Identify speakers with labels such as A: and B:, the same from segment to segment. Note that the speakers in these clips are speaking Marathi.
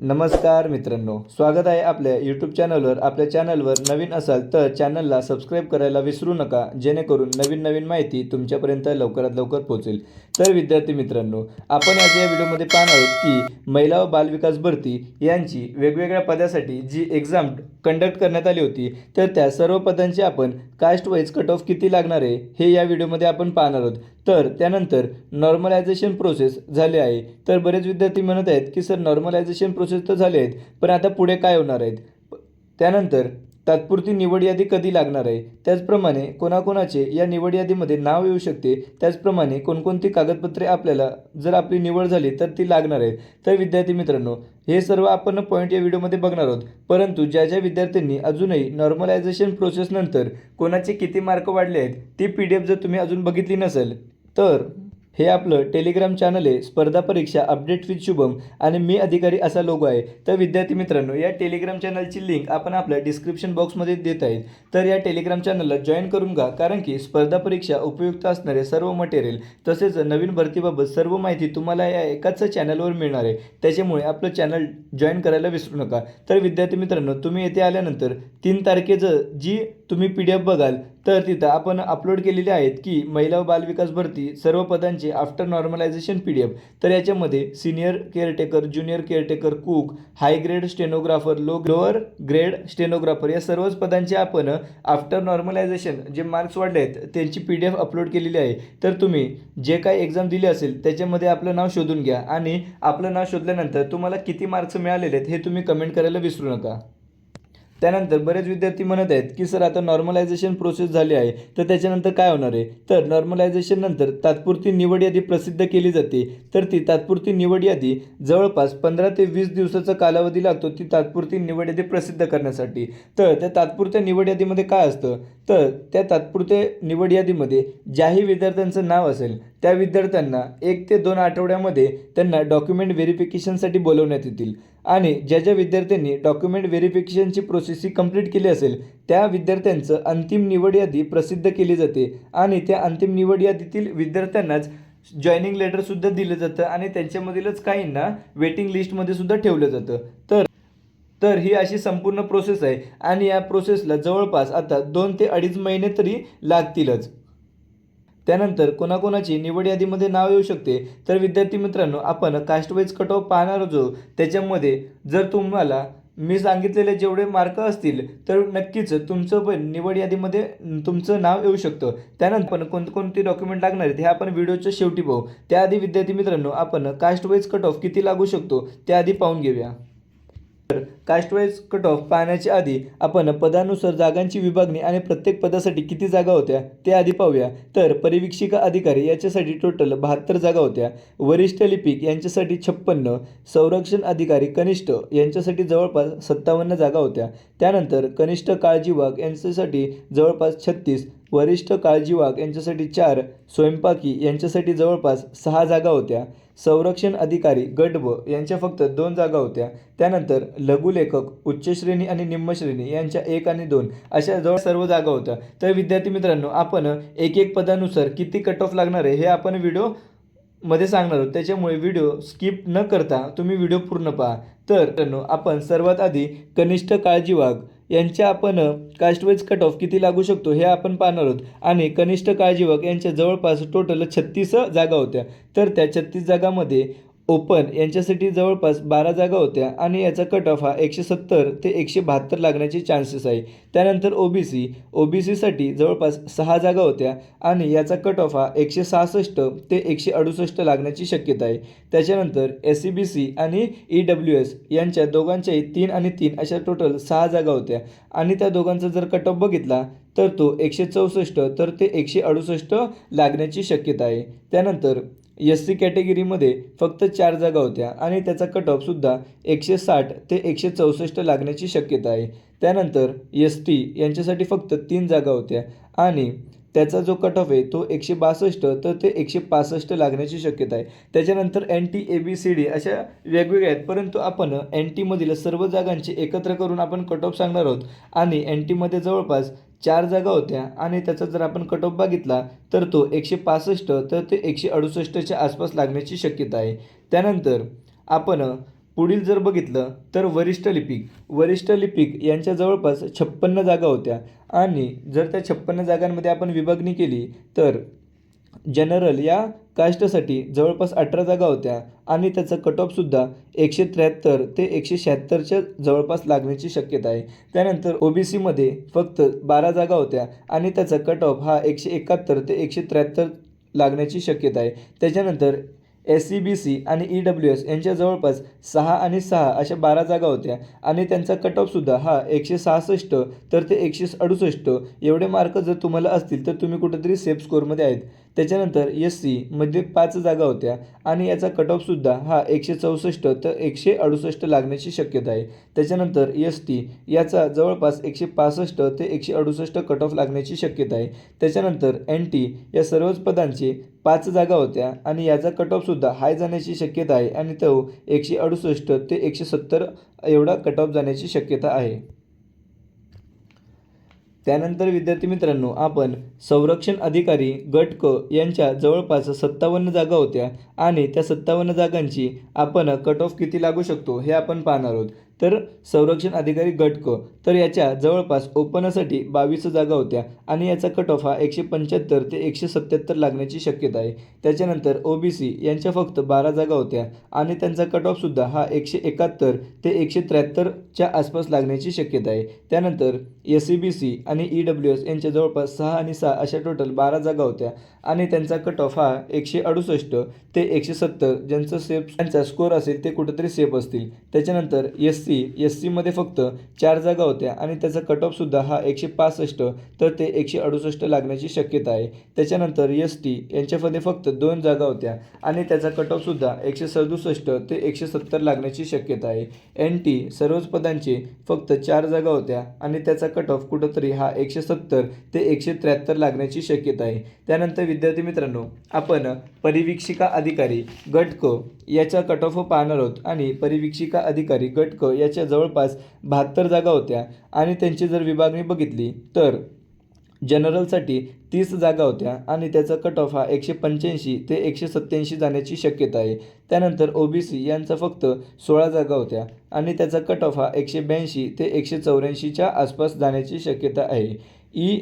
A: नमस्कार मित्रांनो स्वागत आहे आपल्या यूट्यूब चॅनलवर आपल्या चॅनलवर नवीन असाल तर चॅनलला सबस्क्राईब करायला विसरू नका जेणेकरून नवीन नवीन माहिती तुमच्यापर्यंत लवकरात लवकर पोहोचेल. तर विद्यार्थी मित्रांनो आपण आज या व्हिडिओमध्ये पाहणार आहोत की महिला व बालविकास भरती यांची वेगवेगळ्या पदासाठी जी एक्झाम कंडक्ट करण्यात आली होती तर त्या सर्व पदांची आपण कास्ट वाईज कट ऑफ किती लागणार आहे हे या व्हिडिओमध्ये आपण पाहणार आहोत. तर त्यानंतर नॉर्मलायझेशन प्रोसेस झाले आहे. तर बरेच विद्यार्थी म्हणत आहेत की सर नॉर्मलायझेशन प्रोसेस तर झाले आहेत पण आता पुढे काय होणार आहेत? त्यानंतर तात्पुरती निवड यादी कधी लागणार आहे? त्याचप्रमाणे कोणाकोणाचे या निवड यादीमध्ये नाव येऊ शकते. त्याचप्रमाणे कोणकोणती कागदपत्रे आपल्याला जर आपली निवड झाली तर ती लागणार आहेत. तर विद्यार्थी मित्रांनो हे सर्व आपण पॉईंट या व्हिडिओमध्ये बघणार आहोत. परंतु ज्या ज्या विद्यार्थ्यांनी अजूनही नॉर्मलायझेशन प्रोसेसनंतर कोणाचे किती मार्क वाढले आहेत ती पी डी एफ जर तुम्ही अजून बघितली नसेल तर हे आपलं टेलिग्राम चॅनल आहे. स्पर्धा परीक्षा अपडेट विथ शुभम आणि मी अधिकारी असा लोगो आहे. तर विद्यार्थी मित्रांनो या टेलिग्राम चॅनलची लिंक आपण आपल्या डिस्क्रिप्शन बॉक्समध्ये देत आहे. तर या टेलिग्राम चॅनलला जॉईन करून घ्या कारण की स्पर्धा परीक्षा उपयुक्त असणारे सर्व मटेरियल तसेच नवीन भरतीबाबत सर्व माहिती तुम्हाला या एकाच चॅनलवर मिळणार आहे. त्याच्यामुळे आपलं चॅनल जॉईन करायला विसरू नका. तर विद्यार्थी मित्रांनो तुम्ही येथे आल्यानंतर तीन तारखेचं जी तुम्ही पी डी एफ बघाल तर तिथं आपण अपलोड केलेले आहेत की महिला व बालविकास भरती सर्व पदांची after normalization P D F तर याच्यामध्ये senior caretaker junior caretaker cook high grade stenographer low lower grade stenographer या सर्वच पदांचे आपण आफ्टर नॉर्मलायझेशन जे मार्क्स वाढले आहेत त्यांची पी डी एफ अपलोड केलेली आहे. तर तुम्ही जे काही एक्झाम दिली असेल त्याच्यामध्ये आपलं नाव शोधून घ्या आणि आपलं नाव शोधल्यानंतर तुम्हाला किती मार्क्स मिळालेले आहेत हे तुम्ही कमेंट करायला विसरू नका. त्यानंतर बरेच विद्यार्थी म्हणत आहेत की सर आता नॉर्मलायझेशन प्रोसेस झाली आहे. तर त्याच्यानंतर काय होणार आहे? तर नॉर्मलायझेशन नंतर तात्पुरती निवड यादी प्रसिद्ध केली जाते. तर ती तात्पुरती निवड यादी जवळपास पंधरा ते वीस दिवसाचा कालावधी लागतो ती तात्पुरती निवड यादी प्रसिद्ध करण्यासाठी. तर त्या तात्पुरत्या निवड यादीमध्ये काय असतं? तर त्या तात्पुरत्या निवड यादीमध्ये ज्याही विद्यार्थ्यांचं नाव असेल त्या विद्यार्थ्यांना एक ते दोन आठवड्यामध्ये त्यांना डॉक्युमेंट व्हेरिफिकेशनसाठी बोलवण्यात येतील. आणि ज्या ज्या विद्यार्थ्यांनी डॉक्युमेंट व्हेरिफिकेशनची प्रोसेस ही कंप्लीट केली असेल त्या विद्यार्थ्यांचं अंतिम निवड यादी प्रसिद्ध केली जाते. आणि त्या अंतिम निवड यादीतील विद्यार्थ्यांनाच जॉईनिंग लेटरसुद्धा दिलं जातं आणि त्यांच्यामधीलच काहींना वेटिंग लिस्टमध्ये सुद्धा ठेवलं जातं. तर तर ही अशी संपूर्ण प्रोसेस आहे आणि या प्रोसेसला जवळपास आता दोन ते अडीच महिने तरी लागतीलच. त्यानंतर कोणाकोणाची निवड यादीमध्ये नाव येऊ शकते. तर विद्यार्थी मित्रांनो आपण कास्टवाईज कट ऑफ पाहणार जो त्याच्यामध्ये जर तुम्हाला मी सांगितलेले जेवढे मार्क असतील तर नक्कीच तुमचं पण निवड यादीमध्ये तुमचं नाव येऊ शकतं. त्यानंतर पण कोणकोणती डॉक्युमेंट लागणार आहेत हे आपण व्हिडिओच्या शेवटी पाहू. त्याआधी विद्यार्थी मित्रांनो आपण कास्टवाईज कट ऑफ किती लागू शकतो त्याआधी पाहून घेऊया. तर कास्ट वाईज कट ऑफ पाहण्याच्या आधी आपण पदानुसार जागांची विभागणी आणि प्रत्येक पदासाठी किती जागा होत्या ते आधी पाहूया. तर परिवीक्षिका अधिकारी याच्यासाठी टोटल बहात्तर जागा होत्या. वरिष्ठ लिपिक यांच्यासाठी छप्पन्न संरक्षण अधिकारी कनिष्ठ यांच्यासाठी जवळपास सत्तावन्न जागा होत्या. त्यानंतर कनिष्ठ काळजी वाघ यांच्यासाठी जवळपास छत्तीस वरिष्ठ काळजी वाघ यांच्यासाठी चार स्वयंपाकी यांच्यासाठी जवळपास सहा जागा होत्या. संरक्षण अधिकारी गट ब यांच्या फक्त दोन जागा होत्या. त्यानंतर लघुलेखक उच्च श्रेणी आणि निम्नश्रेणी यांच्या एक आणि दोन अशा जवळ सर्व जागा होत्या. तर विद्यार्थी मित्रांनो आपण एक एक पदानुसार किती कट ऑफ लागणार आहे हे आपण व्हिडिओमध्ये सांगणार आहोत. त्याच्यामुळे व्हिडिओ स्किप न करता तुम्ही व्हिडिओ पूर्ण पहा. तर आपण सर्वात आधी कनिष्ठ काळजी वाघ यांच्या आपण कास्टवाईज कट ऑफ किती लागू शकतो हे आपण पाहणार आहोत. आणि कनिष्ठ काळजीवक यांच्या जवळपास टोटल छत्तीस जागा होत्या. तर त्या छत्तीस जागामध्ये ओपन यांच्यासाठी जवळपास बारा जागा होत्या आणि याचा कट ऑफ हा एकशे सत्तर ते एकशे बहात्तर लागण्याचे चान्सेस आहे. त्यानंतर O B C O B सीसाठी जवळपास सहा जागा होत्या आणि याचा कट ऑफ हा एकशे सहासष्ट ते एकशे अडुसष्ट लागण्याची शक्यता आहे. त्याच्यानंतर एस सी बी सी आणि ई डब्ल्यू एस यांच्या दोघांच्याही तीन आणि तीन अशा टोटल सहा जागा होत्या. आणि त्या दोघांचा जर कट ऑफ बघितला तर तो एकशे चौसष्ट तर ते एकशे अडुसष्ट लागण्याची शक्यता आहे. त्यानंतर एस सी कॅटेगरीमध्ये फक्त चार जागा होत्या आणि त्याचा कट ऑफसुद्धा एकशे साठ ते एकशे चौसष्ट लागण्याची शक्यता आहे. त्यानंतर एस टी यांच्यासाठी फक्त तीन जागा होत्या आणि त्याचा जो कट ऑफ आहे तो एकशे बासष्ट तर ते एकशे पासष्ट लागण्याची शक्यता आहे. त्याच्यानंतर N T A B C D अशा वेगवेगळ्या आहेत. परंतु आपण एन टीमधील सर्व जागांचे एकत्र करून आपण कट ऑफ सांगणार आहोत आणि एन टीमध्ये जवळपास चार जागा होत्या आणि त्याचा जर आपण कट ऑफ बघितला तर तो एकशे पासष्ट तर ते एकशे अडुसष्टच्या आसपास लागण्याची शक्यता आहे. त्यानंतर आपण पुढील जर बघितलं तर वरिष्ठ लिपिक वरिष्ठ लिपिक यांच्या जवळपास छप्पन्न जागा होत्या. आणि जर त्या छप्पन्न जागांमध्ये आपण विभागणी केली तर जनरल या कास्टसाठी जवळपास अठरा जागा होत्या आणि त्याचा कट ऑफसुद्धा एकशे त्र्याहत्तर ते एकशे शहात्तरच्या जवळपास लागण्याची शक्यता आहे. त्यानंतर ओ बी सीमध्ये फक्त बारा जागा होत्या आणि त्याचा कट ऑफ हा एकशे एकाहत्तर ते एकशे त्र्याहत्तर लागण्याची शक्यता आहे. त्याच्यानंतर एस सी बी सी आणि ई डब्ल्यू एस यांच्या जवळपास सहा आणि सहा अशा बारा जागा होत्या आणि त्यांचा कट ऑफसुद्धा हा एकशे सहासष्ट तर ते एकशे अडुसष्ट. एवढे मार्क जर तुम्हाला असतील तर तुम्ही कुठेतरी सेफ स्कोअरमध्ये आहेत. त्याच्यानंतर एस सीमध्ये पाच जागा होत्या आणि याचा कट ऑफसुद्धा हा एकशे चौसष्ट तर एकशे अडुसष्ट लागण्याची शक्यता आहे. त्याच्यानंतर एस टी याचा जवळपास एकशे पासष्ट ते एकशे अडुसष्ट कट ऑफ लागण्याची शक्यता आहे. त्याच्यानंतर एन टी या सर्वच पदांचे पाच जागा होत्या आणि याचा कट ऑफसुद्धा हाय जाण्याची शक्यता आहे आणि तो एकशे अडुसष्ट ते एकशे सत्तर एवढा कट ऑफ जाण्याची शक्यता आहे. त्यानंतर विद्यार्थी मित्रांनो आपण संरक्षण अधिकारी गट क यांच्या जवळपास सत्तावन्न जागा होत्या आणि त्या सत्तावन्न जागांची आपण कट ऑफ किती लागू शकतो हे आपण पाहणार आहोत. तर संरक्षण अधिकारी गट क तर याच्या जवळपास ओपनसाठी बावीस जागा होत्या आणि याचा कट ऑफ हा एकशे पंच्याहत्तर ते एकशे सत्याहत्तर लागण्याची शक्यता आहे. त्याच्यानंतर ओ बी सी यांच्या फक्त बारा जागा होत्या आणि त्यांचा कट ऑफसुद्धा हा एकशे एकाहत्तर ते एकशे त्र्याहत्तरच्या आसपास लागण्याची शक्यता आहे. त्यानंतर एस सी बी सी आणि ई डब्ल्यू एस यांच्या जवळपास सहा आणि सहा अशा टोटल बारा जागा होत्या आणि त्यांचा कट ऑफ हा एकशे अडुसष्ट ते एकशे सत्तर ज्यांचं सेफ त्यांचा स्कोअर असेल ते कुठेतरी सेफ असतील. त्याच्यानंतर एस सी एस सीमध्ये फक्त चार जागा होत्या आणि त्याचा कट ऑफसुद्धा हा एकशे पासष्ट तर ते एकशे अडुसष्ट लागण्याची शक्यता आहे. त्याच्यानंतर एस टी यांच्यामध्ये फक्त दोन जागा होत्या आणि त्याचा कट ऑफसुद्धा एकशे सदुसष्ट ते एकशे सत्तर लागण्याची शक्यता आहे. एन टी सर्वच पदांचे फक्त चार जागा होत्या आणि त्याचा कट ऑफ कुठंतरी हा एकशे सत्तर ते एकशे त्र्याहत्तर लागण्याची शक्यता आहे. त्यानंतर विद्यार्थी मित्रांनो आपण परिवीक्षिका अधिकारी गट क याचा कट ऑफ पाहणार आहोत. आणि परिवीक्षिका अधिकारी गट क याच्या जवळपास बहात्तर जागा होत्या आणि त्यांची जर विभागणी बघितली तर जनरलसाठी तीस जागा होत्या आणि त्याचा कट ऑफ हा एकशे पंच्याऐंशी ते एकशे सत्त्याऐंशी जाण्याची शक्यता आहे. त्यानंतर ओ बी सी यांचा फक्त सोळा जागा होत्या आणि त्याचा कट ऑफ हा एकशे ब्याऐंशी ते एकशे चौऱ्याऐंशीच्या आसपास जाण्याची शक्यता आहे. ई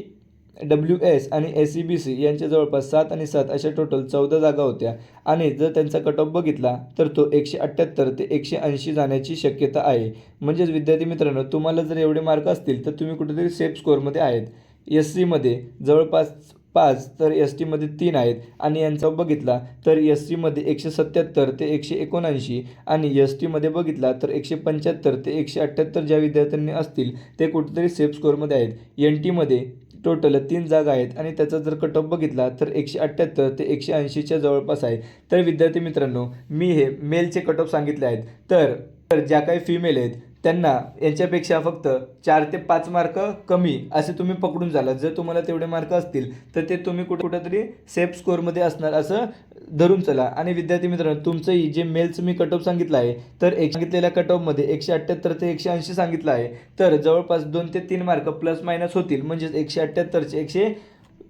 A: डब्ल्यू एस आणि एस सी बी सी यांच्या जवळपास सात आणि सात अशा टोटल चौदा जागा होत्या. आणि जर त्यांचा कट ऑफ बघितला तर तो एकशे अठ्ठ्याहत्तर ते एकशे ऐंशी जाण्याची शक्यता आहे. म्हणजेच विद्यार्थी मित्रांनो तुम्हाला जर एवढे मार्क असतील तर तुम्ही कुठेतरी सेफ स्कोअरमध्ये आहेत. एस सीमध्ये जवळपास पाच तर एस टीमध्ये तीन आहेत. आणि यांचा बघितला तर एस सीमध्ये एकशे सत्याहत्तर ते एकशे एकोणऐंशी आणि एस टीमध्ये बघितला तर एकशे पंच्याहत्तर ते एकशे अठ्ठ्याहत्तर ज्या विद्यार्थ्यांनी असतील ते कुठेतरी सेफ स्कोअरमध्ये आहेत. एन टीमध्ये टोटल तीन जागा आहेत आणि त्याचा जर कट ऑफ बघितला तर एकशे अठ्ठ्याहत्तर ते एकशे ऐंशीच्या जवळपास आहे. तर विद्यार्थी मित्रांनो मी हे मेलचे कट ऑफ सांगितले आहेत. तर तर ज्या काही फिमेल आहेत त्यांना यांच्यापेक्षा फक्त चार ते पाच मार्क कमी असे तुम्ही पकडून झाला. जर तुम्हाला तेवढे मार्क असतील तर ते तुम्ही कुठे कुठेतरी सेफ स्कोअरमध्ये असणार असं धरून चला. आणि विद्यार्थी मित्रांनो तुमचंही जे मेलचं मी कटऑफ सांगितलं आहे तर एक सांगितलेल्या कटऑफमध्ये एकशे अठ्ठ्याहत्तर ते एकशे ऐंशी सांगितलं आहे. तर जवळपास दोन ते तीन मार्क प्लस मायनस होतील. म्हणजेच एकशे अठ्ठ्याहत्तरचे एकशे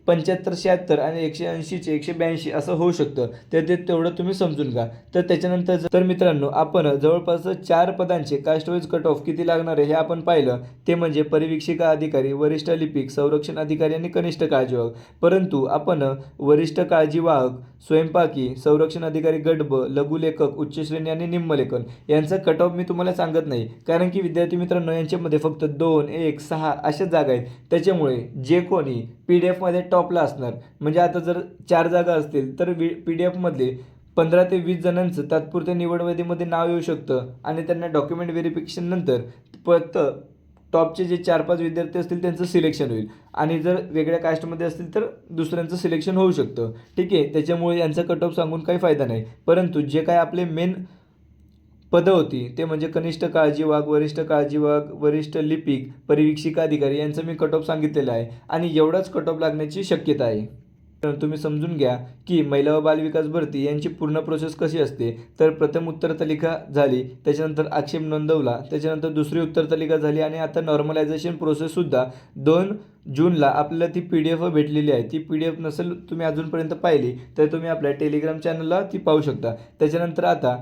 A: पंच्याहत्तर शहात्तर आणि एकशे ऐंशीचे एकशे ब्याऐंशी असं होऊ शकतं. तर ते तेवढं तुम्ही समजून घ्या. तर त्याच्यानंतर जर- तर मित्रांनो आपण जवळपास चार पदांचे कास्टवाईज कट ऑफ किती लागणार आहे हे आपण पाहिलं. ते म्हणजे परिवीक्षिका अधिकारी वरिष्ठ लिपिक संरक्षण अधिकारी आणि कनिष्ठ काळजीवाहक. परंतु आपण वरिष्ठ काळजीवाहक स्वयंपाकी संरक्षण अधिकारी गट ब लघुलेखक उच्च श्रेणी आणि निम्नलेखन यांचा कट ऑफ मी तुम्हाला सांगत नाही. कारण की विद्यार्थी मित्रांनो यांच्यामध्ये फक्त दोन एक सहा अशा जागा आहेत. त्याच्यामुळे जे कोणी पी डी एफमध्ये टॉप टॉपला असणार. म्हणजे आता जर चार जागा असतील तर वि पी डी एफमधले पंधरा ते वीस जणांचं तात्पुरत्या निवडवधीमध्ये नाव येऊ शकतं आणि त्यांना डॉक्युमेंट व्हेरिफिकेशन नंतर फक्त टॉपचे जे चार पाच विद्यार्थी असतील त्यांचं सिलेक्शन होईल. आणि जर वेगळ्या कास्टमध्ये असतील तर दुसऱ्यांचं सिलेक्शन होऊ शकतं. ठीक आहे? त्याच्यामुळे यांचा कट ऑफ सांगून काही फायदा नाही. परंतु जे काय आपले मेन पदं होती. ते म्हणजे कनिष्ठ काळजी वाघ वरिष्ठ काळजी वाघ वरिष्ठ लिपिक परिवीक्षिका अधिकारी यांचं मी कट ऑफ सांगितलेलं आहे आणि एवढाच कट ऑफ लागण्याची शक्यता आहे. तर तुम्ही समजून घ्या की महिला व बालविकास भरती यांची पूर्ण प्रोसेस कशी असते? तर प्रथम उत्तर तालिका झाली त्याच्यानंतर आक्षेप नोंदवला त्याच्यानंतर दुसरी उत्तर तालिका झाली आणि आता नॉर्मलायझेशन प्रोसेससुद्धा दोन जूनला आपल्याला ती पी डी एफ भेटलेली आहे. ती पी डी एफ नसेल तुम्ही अजूनपर्यंत पाहिली तर तुम्ही आपल्या टेलिग्राम चॅनलला ती पाहू शकता. त्याच्यानंतर आता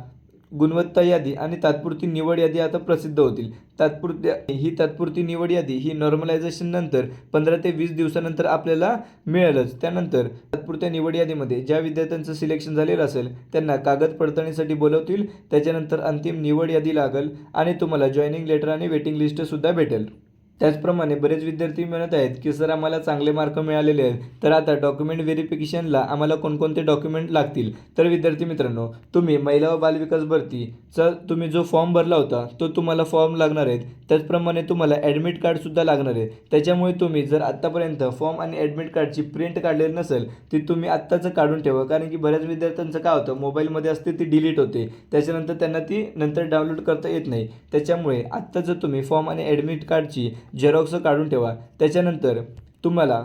A: गुणवत्ता यादी आणि तात्पुरती निवड यादी आता प्रसिद्ध होतील. तात्पुरत्या ही तात्पुरती निवड यादी ही नॉर्मलायझेशन नंतर पंधरा ते वीस दिवसानंतर आपल्याला मिळेलच. त्यानंतर तात्पुरत्या निवड यादीमध्ये ज्या विद्यार्थ्यांचं सिलेक्शन झालेलं असेल त्यांना कागद पडताळणीसाठी बोलवतील. त्याच्यानंतर अंतिम निवड यादी लागेल आणि तुम्हाला जॉईनिंग लेटर आणि वेटिंग लिस्टसुद्धा भेटेल. त्याचप्रमाणे बरेच विद्यार्थी म्हणत आहेत की सर आम्हाला चांगले मार्क मिळालेले आहेत. तर आता डॉक्युमेंट व्हेरिफिकेशनला आम्हाला कोणकोणते डॉक्युमेंट लागतील? तर विद्यार्थी मित्रांनो तुम्ही महिला व बालविकास भरतीचा तुम्ही जो फॉर्म भरला होता तो तुम्हाला फॉर्म लागणार आहेत. त्याचप्रमाणे तुम्हाला ॲडमिट कार्डसुद्धा लागणार आहे त्याच्यामुळे तुम्ही जर आत्तापर्यंत फॉर्म आणि ॲडमिट कार्डची प्रिंट काढलेली नसेल ती तुम्ही आत्ताचं काढून ठेवा. कारण की बऱ्याच विद्यार्थ्यांचं काय होतं मोबाईलमध्ये असते ती डिलीट होते. त्याच्यानंतर त्यांना ती नंतर डाउनलोड करता येत नाही. त्याच्यामुळे आत्ता जर तुम्ही फॉर्म आणि ॲडमिट कार्डची झेरॉक्स काढून ठेवा. त्याच्यानंतर तुम्हाला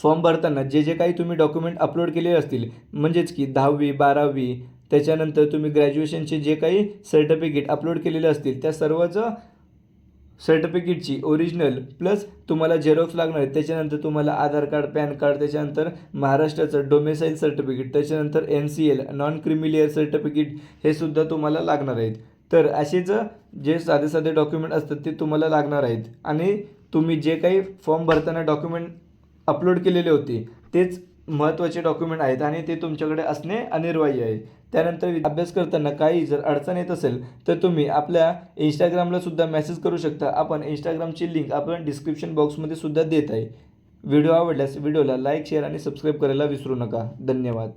A: फॉर्म भरताना जे जे काही तुम्ही डॉक्युमेंट अपलोड केलेले असतील म्हणजेच की दहावी बारावी त्याच्यानंतर तुम्ही ग्रॅज्युएशनचे जे काही सर्टिफिकेट अपलोड केलेले असतील त्या सर्वचं सर्टिफिकेटची ओरिजिनल प्लस तुम्हाला झेरॉक्स लागणार आहे. त्याच्यानंतर तुम्हाला आधार कार्ड पॅन कार्ड त्याच्यानंतर महाराष्ट्राचं डोमेसाईल सर्टिफिकेट त्याच्यानंतर N C L non creamy layer certificate हे सुद्धा तुम्हाला लागणार आहेत. तर असेच जे साधे साधे डॉक्युमेंट असतात ते तुम्हाला लागणार आहेत. आणि तुम्ही जे काही फॉर्म भरताना डॉक्युमेंट अपलोड केलेले होते तेच महत्त्वाचे डॉक्युमेंट आहेत आणि ते तुमच्याकडे असणे अनिवार्य आहे. त्यानंतर अभ्यास करताना काही जर अडचण येत असेल तर तुम्ही आपल्या इंस्टाग्रामला सुद्धा मेसेज करू शकता. आपण इंस्टाग्रामची लिंक आपण डिस्क्रिप्शन बॉक्समध्ये सुद्धा देत आहे. व्हिडिओ आवडल्यास व्हिडिओला लाईक शेअर आणि सबस्क्राईब करायला विसरू नका. धन्यवाद.